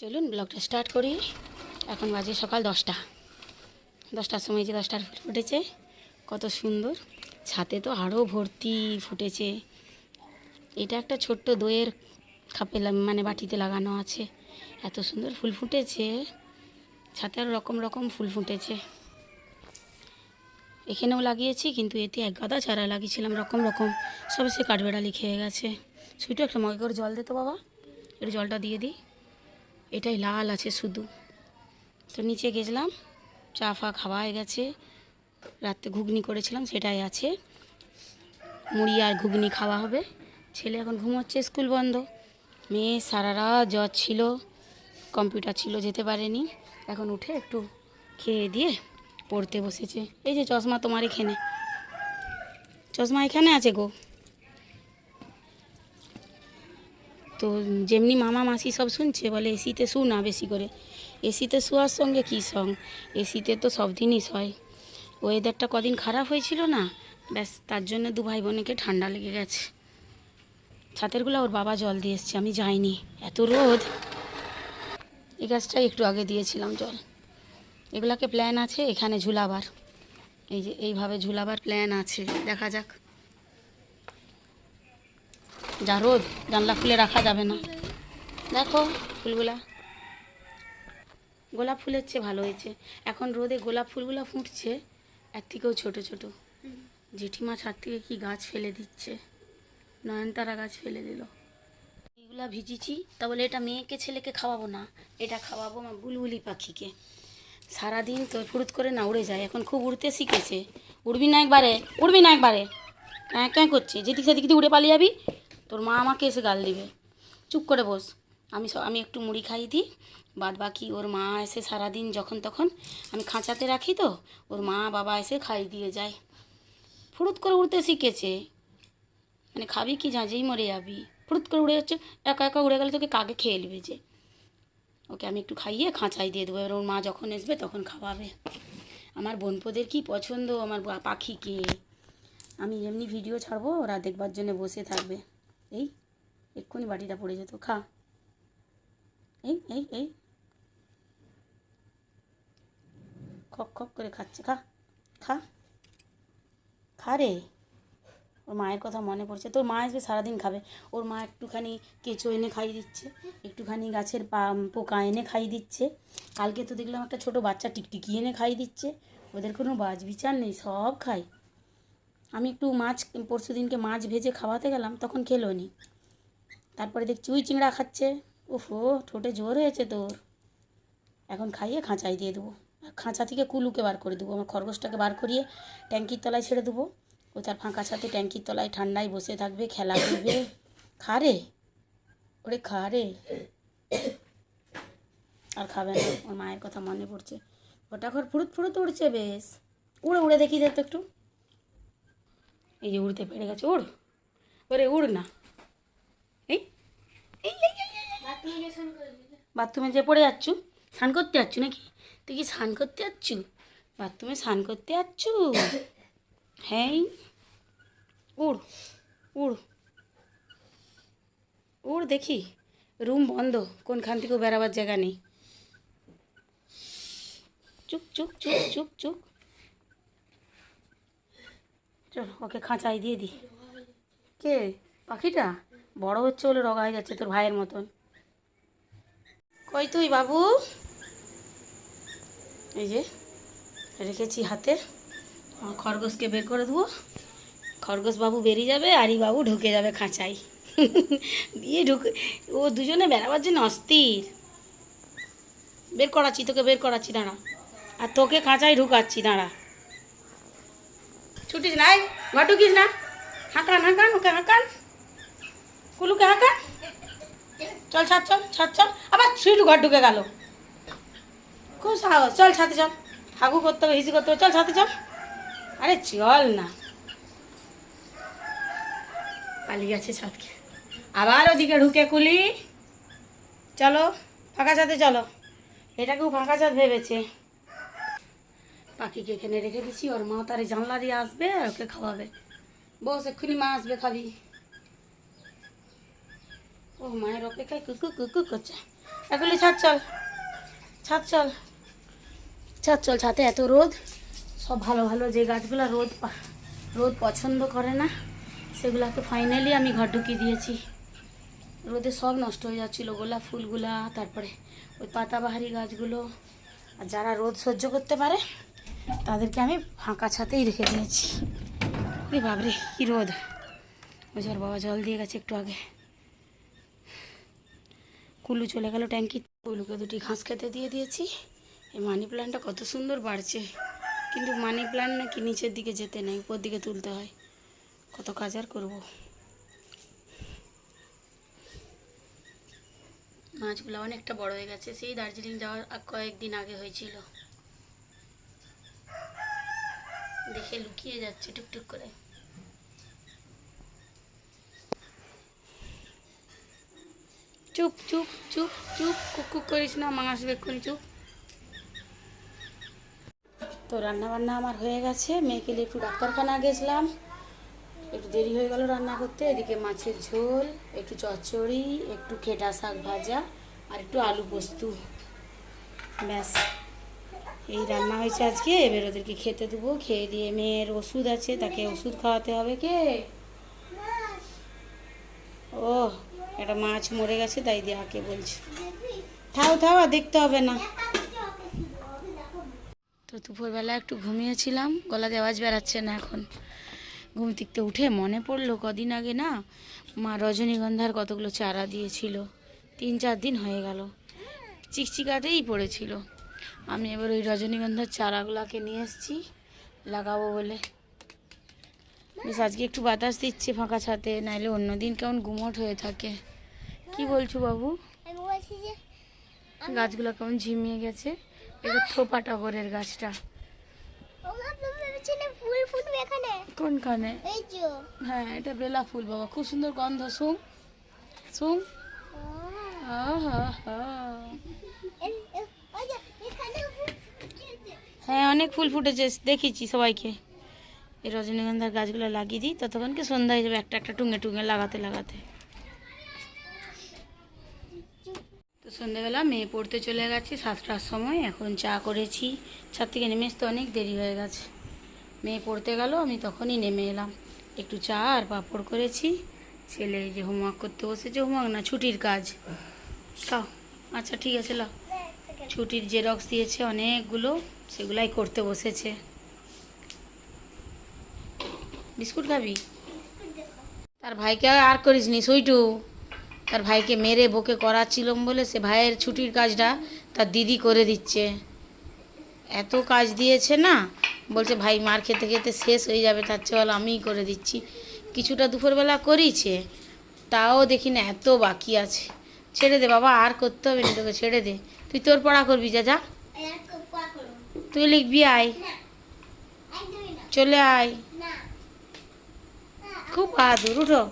চলুন ব্লগটা স্টার্ট করি। এখন বাজে সকাল দশটা। দশটার সময় যে দশটার ফুল ফুটেছে, কত সুন্দর। ছাতে তো আরও ভর্তি ফুটেছে। এটা একটা ছোট্ট দইয়ের খাপে মানে বাটিতে লাগানো আছে। এত সুন্দর ফুল ফুটেছে। ছাতে আরও রকম রকম ফুল ফুটেছে। এখানেও লাগিয়েছি, কিন্তু এতে এক গাদা চারা লাগিয়েছিলাম, রকম রকম। সব সে কাঠবেড়ালি খেয়ে গেছে। সুইটু, একটা মগে করে জল দে তো বাবা। একটু জলটা দিয়ে দিই। এটাই লাল আছে শুধু। তো নিচে গেছিলাম, চা ফা খাওয়া হয়ে গেছে। রাত্রে ঘুগনি করেছিলাম, সেটাই আছে। মুড়ি আর ঘুগনি খাওয়া হবে। ছেলে এখন ঘুমোচ্ছে, স্কুল বন্ধ। মেয়ে সারা রাত জ্বর ছিল, কম্পিউটার ছিল, যেতে পারেনি। এখন উঠে একটু খেয়ে দিয়ে পড়তে বসেছে। এই যে চশমা তোমার এখানে। চশমা এখানে আছে গো? তো যেমনি মামা মাসি সব শুনছে, বলে এসিতে শু না বেশি করে। এসিতে শোয়ার সঙ্গে কী সং এসিতে তো সব দিনই হয় ওয়েদারটা কদিন খারাপ হয়েছিল না? ব্যাস, তার জন্য দু ভাই বোনকে ঠান্ডা লেগে গেছে। ছাতেরগুলো ওর বাবা জল দিয়ে এসছে, আমি যাইনি। এত রোদ। এই গাছটাই একটু আগে দিয়েছিলাম জল। এগুলাকে প্ল্যান আছে এখানে ঝুলাবার। এই যে, এইভাবে ঝুলাবার প্ল্যান আছে। দেখা যাক। যা রোদ, জানলা খুলে রাখা যাবে না। দেখো ফুলগুলা। গোলাপ ফুলের চেয়ে ভালো হয়েছে। এখন রোদে গোলাপ ফুলগুলো ফুটছে, এর থেকেও ছোটো ছোট। জেঠিমা ছাদ থেকে কি গাছ ফেলে দিচ্ছে? নয়নতারা গাছ ফেলে দিল। এইগুলা ভিজিছি, তা বলে এটা মেয়েকে, ছেলেকে খাওয়াবো না। এটা খাওয়াবো আমার বুলবুলি পাখিকে। সারাদিন তো ফুরুত করে না উড়ে যায়। এখন খুব উড়তে শিখেছে। উড়বি না একবারে, উড়বি না একবারে। ক্যাঁ ক্যাঁ করছে? যেদিক সেদিক দিয়ে উড়ে পালিয়ে যাবি? তোর মা আমাকে এসে গাল দিবে। চুপ করে বস। আমি আমি একটু মুড়ি খাই দিই, বাদ বাকি ওর মা এসে সারাদিন যখন তখন আমি খাঁচাতে রাখি তো, ওর মা বাবা এসে খাই দিয়ে যায়। ফুরুত করে উড়তে শিখেছে। মানে খাবি কি, ঝাঁঝেই মরে যাবি। ফুরুত করে উড়ে যাচ্ছে, একা একা উড়ে গেলে তোকে কাকে খেয়ে নেবে যে? ওকে আমি একটু খাইয়ে খাঁচাই দিয়ে দেবো। এবার ওর মা যখন আসবে তখন খাওয়াবে। আমার বোনপোদের কি পছন্দ? আমার পাখিকে আমি এমনি ভিডিও ছাড়বো, ওরা দেখবার জন্য বসে থাকবে। এই, এক্ষুনি বাটিটা পড়ে যেত খা। এই এই এই। খক খক করে খাচ্ছে, খা খা। খা রে। ওর মায়ের কথা মনে পড়ছে। তোর মা আসবে, সারাদিন খাবে। ওর মা একটুখানি কেঁচো এনে খাইয়ে দিচ্ছে। একটুখানি গাছের পা, পোকা এনে খাইয়ে দিচ্ছে। কালকে তো দেখলাম একটা ছোট বাচ্চা টিকটিকি এনে খাইয়ে দিচ্ছে। ওদের কোনো বাজ বিচার নেই, সব খায়। আমি একটু মাছ, পরশু দিনকে মাছ ভেজে খাওয়াতে গেলাম, তখন খেলো নি। তারপরে দেখছি উই চিংড়া খাচ্ছে। ওফো, ঠোঁটে জোর হয়েছে তোর। এখন খাইয়ে খাঁচাই দিয়ে দেবো। খাঁচা থেকে কুলুকে বার করে দেবো। আমার খরগোশটাকে বার করিয়ে ট্যাঙ্কির তলায় ছেড়ে দেবো। ও তার ফাঁকা সাথে ট্যাঙ্কির তলায় ঠান্ডায় বসে থাকবে, খেলা করবে। খা রে। ওরে খা রে। আর খাবে না। ওর মায়ের কথা মনে পড়ছে। ওটা ঘর ফুরুত ফুরুত উড়ছে বেশ। উড়ে উড়ে দেখি দে তো একটু। এই যে উড়তে পেরে গেছে উড় ওরে উড় না। এই। বাথরুমে যে পড়ে যাচ্ছু স্নান করতে যাচ্ছু নাকি? তুই কি স্নান করতে যাচ্ছু? বাথরুমে স্নান করতে যাচ্ছু? হ্যাঁ উড় উড়। উড় দেখি রুম বন্ধ কোনখান থেকেও বেরাবার জায়গা নেই। চুপ চুপ চুপ চুপ চুপ। চল ওকে খাঁচাই দিয়ে দি কে? পাখিটা? বড় হচ্ছে বলে রগা হয়ে যাচ্ছে তোর ভাইয়ের মতন। কই তুই বাবু? এই যে রেখেছি হাতে খরগোশকে বের করে দেবো। খরগোশ বাবু বেরিয়ে যাবে আরি বাবু ঢুকে যাবে খাঁচাই দিয়ে ঢুকে ও দুজনে বেড়াবার জন্য অস্থির। বের করাচ্ছি তোকে বের করাচ্ছি দাঁড়া। আর তোকে খাঁচাই ঢুকাচ্ছি দাঁড়া। ছুটিস নাই? ঘর ঢুকিস না? হাঁকান হাঁকান, ওকে হাঁকান। কুলুকে হাঁকান। চল, ছাদ চল ছাদ, চল। আবার সুইটু ঘর ঢুকে গেল। খুব সাহস। চল, ছাদে চল। হাগু করতে হবে, হিসি করতে হবে। চল, ছাদে চল। আরে চল না। পালিয়ে গেছে ছাদকে। আবার ওদিকে ঢুকে কুলি। চলো, ফাঁকা ছাদে চলো। এটাকেও ফাঁকা ছাদ ভেবেছে। পাখিকে এখানে রেখে দিচ্ছি ওর মা তার জানলা দিয়ে আসবে আর ওকে খাওয়াবে। বস, এক্ষুনি মা আসবে খাবি। ও, মায়ের অপেক্ষায় কুকু কুকু করছে। এগুলি ছাদ চল ছাদ চল ছাদ চল ছাতে এত রোদ। সব ভালো ভালো যে গাছগুলো রোদ রোদ পছন্দ করে না, সেগুলোকে ফাইনালি আমি ঘর ঢুকিয়ে দিয়েছি। রোদে সব নষ্ট হয়ে যাচ্ছিল, গোলাপ ফুলগুলা, তারপরে ওই পাতাবাহারি গাছগুলো। আর যারা রোদ সহ্য করতে পারে তাদেরকে আমি ফাঁকা ছাতেই রেখে দিয়েছি। রে বাবরে কী রোদ। জল বাবা জল দিয়ে গেছে একটু আগে। কুলু চলে গেল ট্যাঙ্কি। কুলুকে দুটি ঘাস খেতে দিয়ে দিয়েছি। এই মানি প্ল্যান্টটা কত সুন্দর বাড়ছে। কিন্তু মানি প্ল্যান্ট নাকি নিচের দিকে যেতে নেই, উপর দিকে তুলতে হয়। কত কাজ আর করব। মাছগুলো অনেকটা বড় হয়ে গেছে। সেই দার্জিলিং যাওয়ার কয়েকদিন আগে হয়েছিল। দেখে লুকিয়ে যাচ্ছে টুকটুক করে। চুপ চুপ চুপ চুপ, কুক কুক করিস না মা আসবে এক্ষুনি চুপ। তো রান্না বান্না আমার হয়ে গেছে, মেয়েকে নিয়ে একটু ডাক্তারখানা গেছিলাম। একটু দেরি হয়ে গেল রান্না করতে, এদিকে মাছের ঝোল, একটু চচ্চড়ি, একটু খেটা শাক ভাজা, আর একটু আলু পোস্ত। ব্যাস। এই রান্না হয়েছে আজকে, এবার ওদেরকে খেতে দেবো। খেয়ে দিয়ে মেয়ের ওষুধ আছে, তাকে ওষুধ খাওয়াতে হবে কে? ও একটা মাছ মরে গেছে, তাই দিয়ে আকে বলছি। থাও থাও, আর দেখতে হবে না। তো দুপুরবেলা একটু ঘুমিয়েছিলাম, গলাতে আওয়াজ বেরাচ্ছে না এখন। ঘুম থেকে উঠে মনে পড়ল কদিন আগে না, মা রজনীগন্ধার কতগুলো চারা দিয়েছিল। তিন, চার দিন হয়ে গেল। চিকচিকাতেই পড়েছিল। আমি এবার ওই রজনীগন্ধার চারাগুলোকে নিয়ে এসেছি লাগাবো বলে। বেশ আজকে একটু বাতাস দিচ্ছে ফাঁকা ছাতে নাইলে অন্যদিন কেমন গুমট হয়ে থাকে। কি বলছো বাবু? গাছগুলো কেমন ঝিমিয়ে গেছে? এটা থোপা টগরের গাছটা। কোনখানে? হ্যাঁ এটা বেলা ফুল বাবা খুব সুন্দর গন্ধ শুং শুং আহা হা। ওই যে এখানে ফুল ফুটেছে হ্যাঁ অনেক ফুল ফুটেছে দেখেছি সবাইকে। এই রজনীগন্ধার গাছগুলো লাগিয়ে দিই, ততক্ষণ কি সন্ধ্যা হয়ে যাবে, একটা একটা টুঙে টুঙে লাগাতে লাগাতে। তো সন্ধ্যাবেলা মেয়ে পড়তে চলে গেছে, সাতটার সময়, এখন চা করেছি। ছাদ থেকে নেমে আসতে অনেক দেরি হয়ে গেছে। মেয়ে পড়তে গেল, আমি তখনই নেমে এলাম। একটু চা আর পাঁপড় করেছি। ছেলে যে হোমওয়ার্ক করতে বসেছে, হোমওয়ার্ক না, ছুটির কাজ। খাও আচ্ছা ঠিক আছে লাও ছুটির জেরক্স দিয়েছে অনেকগুলো। সেগুলাই করতে বসেছে। বিস্কুট খাবি? তার ভাইকে আর করিস নি সুইটু তার ভাইকে মেরে বকে করাচ্ছিলাম বলে সে ভাইয়ের ছুটির কাজটা তার দিদি করে দিচ্ছে। এত কাজ দিয়েছে না, বলছে ভাই মার খেতে খেতে শেষ হয়ে যাবে, তার চেয়ে ভালো আমিই করে দিচ্ছি। কিছুটা দুপুরবেলা করিছে, তাও দেখি না এত বাকি আছে। ছেড়ে দে বাবা, আর করতে হবে না তোকে, ছেড়ে দে। তুই তোর পড়া করবি, যা যা। তুই লিখবি আয়। চলে আয়। খুব বাহাদুর উঠো।